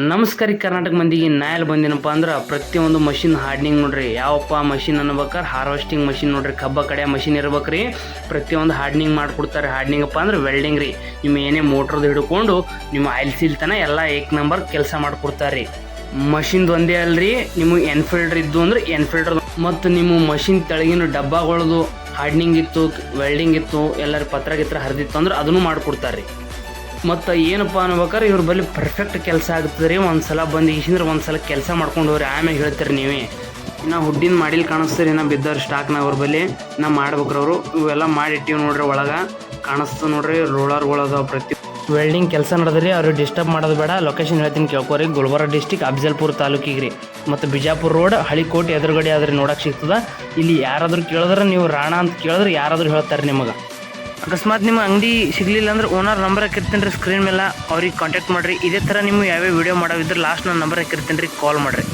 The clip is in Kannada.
ನಮಸ್ಕಾರ ಕರ್ನಾಟಕ ಮಂದಿಗೆ ನಾ ಬಂದೇನಪ್ಪ ಅಂದ್ರೆ ಪ್ರತಿಯೊಂದು ಮಷಿನ್ ಹಾರ್ಡ್ನಿಂಗ್ ನೋಡ್ರಿ. ಯಾವಪ್ಪ ಮಷಿನ್ ಅನ್ಬೇಕಾರೆ ಹಾರ್ವೆಸ್ಟಿಂಗ್ ಮಷಿನ್ ನೋಡ್ರಿ. ಕಬ್ಬ ಕಡೆ ಮಷಿನ್ ಇರ್ಬೇಕ್ರಿ. ಪ್ರತಿಯೊಂದು ಹಾರ್ಡ್ನಿಂಗ್ ಮಾಡ್ಕೊಡ್ತಾರೆ. ಅಪ್ಪ ಅಂದ್ರೆ ವೆಲ್ಡಿಂಗ್ ರೀ. ನಿಮ್ಮ ಏನೇ ಮೋಟ್ರದ್ದು ಹಿಡ್ಕೊಂಡು ನಿಮ್ಮ ಆಯಿಲ್ ಸೀಲ್ ತನ ಎಲ್ಲ ಏಕ್ ನಂಬರ್ ಕೆಲಸ ಮಾಡ್ಕೊಡ್ತಾರೆ ರೀ ಮಷಿನ್ದು ಒಂದೇ ಅಲ್ರಿ. ನಿಮಗೆ ಎನ್ಫಿಲ್ಡ್ರ್ ಇದ್ದು ಅಂದ್ರೆ ಎನ್ಫಿಲ್ಡ್ರ್ ಮತ್ತು ನಿಮ್ಮ ಮಷಿನ್ ತೆಳಗಿನ ಡಬ್ಬಗಳದು ಹಾರ್ಡ್ನಿಂಗ್ ಇತ್ತು ವೆಲ್ಡಿಂಗ್ ಇತ್ತು, ಎಲ್ಲರ ಪತ್ರ ಗಿತ್ರ ಹರಿದಿತ್ತು ಅಂದ್ರೆ ಅದನ್ನು ಮಾಡ್ಕೊಡ್ತಾರೆ ರೀ ಮತ್ತು ಏನಪ್ಪ ಅನ್ಬೇಕಾರೆ, ಇವ್ರ ಬಳಿ ಪರ್ಫೆಕ್ಟ್ ಕೆಲಸ ಆಗ್ತದೆ ರೀ. ಒಂದು ಸಲ ಬಂದು ಈಶಿಂದ್ರೆ ಒಂದು ಸಲ ಕೆಲಸ ಮಾಡ್ಕೊಂಡು ಹೋಗ್ರಿ. ಆಮೇಲೆ ಹೇಳ್ತೀರಿ ನೀವೇ. ಇನ್ನು ಹುಡ್ಡಿನ ಮಾಡಿಲ್ ಕಾಣಿಸ್ತೀರಿ ನಾ ಬಿದ್ದವ್ರ ಸ್ಟಾಕ್ನ ಅವ್ರ ಬಳಿ ನಾ ಮಾಡ್ಬೇಕ್ರಿ ಅವರು. ಇವೆಲ್ಲ ಮಾಡಿಟ್ಟಿವಿ ನೋಡ್ರಿ ಒಳಗೆ. ಕಾಣಿಸ್ತು ನೋಡ್ರಿ ರೋಲರ್ಗಳದಾವ ಪ್ರತಿ ವೆಲ್ಡಿಂಗ್ ಕೆಲಸ ನಡೆದ್ರಿ ಅವ್ರಿಗೆ ಡಿಸ್ಟರ್ಬ್ ಮಾಡೋದು ಬೇಡ. ಲೊಕೇಶನ್ ಹೇಳ್ತೀನಿ ಕೇಳ್ಕೋರಿ. ಗುಲ್ಬರ್ಗ ಡಿಸ್ಟಿಕ್ ಅಫ್ಜಲ್ಪುರ ತಾಲೂಕಿಗೆ ರೀ. ಮತ್ತು ಬಿಜಾಪುರ ರೋಡ್ ಹಳಿಕೋಟೆ ಎದುರುಗಡೆ ಆದ್ರೆ ನೋಡೋಕೆ ಸಿಗ್ತದೆ. ಇಲ್ಲಿ ಯಾರಾದರೂ ಕೇಳಿದ್ರೆ ನೀವು ರಾಣ ಅಂತ ಕೇಳಿದ್ರೆ ಯಾರಾದರೂ ಹೇಳ್ತಾರೆ ನಿಮಗೆ. ಅಕಸ್ಮಾತ್ ನಿಮ್ಮ ಅಂಗಡಿ ಸಿಗಲಿಲ್ಲ ಅಂದ್ರೆ ಓನರ್ ನಂಬರ್ ಹಾಕಿರ್ತೀನಿ ಸ್ಕ್ರೀನ್ ಮೇಲೆ ಅವ್ರಿಗೆ ಕಾಂಟ್ಯಾಕ್ಟ್ ಮಾಡಿರಿ. ಇದೇ ಥರ ನಿಮ್ಮ ಯಾವ್ಯಾವ ವೀಡಿಯೋ ಮಾಡೋದಿದ್ರೆ ಲಾಸ್ಟ್ ನನ್ನ ನಂಬರ್ ಹಾಕಿರ್ತೀನಿ ರೀ ಕಾಲ್ ಮಾಡಿರಿ.